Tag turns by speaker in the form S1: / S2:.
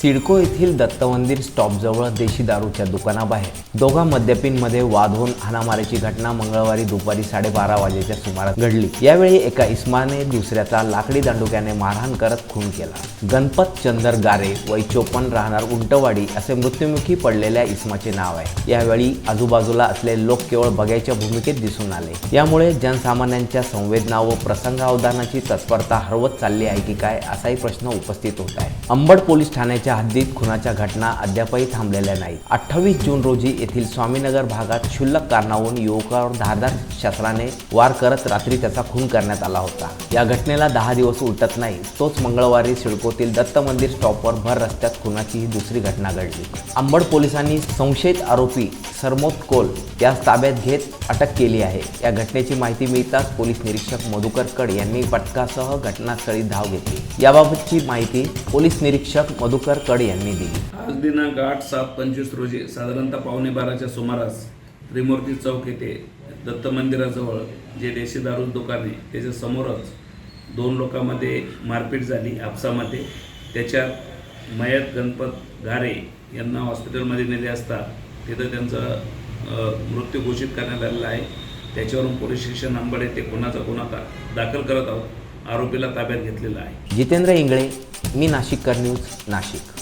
S1: सिडको येथील दत्त मंदिर स्टॉपजवळ देशी दारूच्या दुकानाबाहेर. दोघा मद्यपींमध्ये वाद होऊन हाणामारीची घटना मंगळवारी दुपारी साडेबारा वाजेच्या सुमारास घडली. यावेळी एका इस्माने दुसऱ्याचा लाकडी दांडुक्याने मारहाण करत खून केला. गणपत चंदर गारे वय चोपन्न राहणार उंटवाडी असे मृत्युमुखी पडलेल्या इस्माचे नाव आहे. यावेळी आजूबाजूला असलेले लोक केवळ बघायच्या भूमिकेत दिसून आले. यामुळे जनसामान्यांच्या संवेदना व प्रसंगावधानाची तत्परता हरवत चालली आहे की काय असाही प्रश्न उपस्थित होत आहे. अंबड पोलीस ठाण्याच्या हद्दीत खुनाच्या घटना अद्यापही थांबलेल्या नाहीत. अठ्ठावीस जून रोजी येथील स्वामीनगर भागात क्षुल्लक कारणावरून युवकावर धारदार शस्त्राने वार करत रात्री त्याचा खून करण्यात आला होता. या घटनेला दहा दिवस उलटत नाही. तोच मंगळवारी सिडकोतील दत्त मंदिर स्टॉपवर भर रस्त्यात खुनाची ही दुसरी घटना घडली. अंबड पोलिसांनी संशयित आरोपी सरमोत कोल यास ताब्यात घेत अटक केली आहे. या घटनेची माहिती मिळताच पोलीस निरीक्षक मधुकर कड यांनी पटकासह घटनास्थळी धाव घेतली. याबाबतची माहिती पोलीस निरीक्षक मधुकर कड यांनी दिली.
S2: आज दिनांक आठ सात पंचवीस रोजी साधारणतः पावणे बाराच्या सुमारास त्रिमूर्ती चौक येथे दत्त मंदिराजवळ जे देशी दारू दुकान आहे त्याच्या समोरच दोन लोकांमध्ये मारपीट झाली आपसामध्ये. त्याच्यात मयत गणपत घारे यांना हॉस्पिटलमध्ये नेले असता तिथं त्यांचं मृत्यू घोषित करण्यात आलेला आहे. त्याच्यावरून पोलीस स्टेशन अंबड येथे कोणाचा गुन्हा दाखल करत आहोत. आरोपीला ताब्यात घेतलेला आहे.
S1: जितेंद्र इंगळे मी नाशिककर न्यूज नाशिक.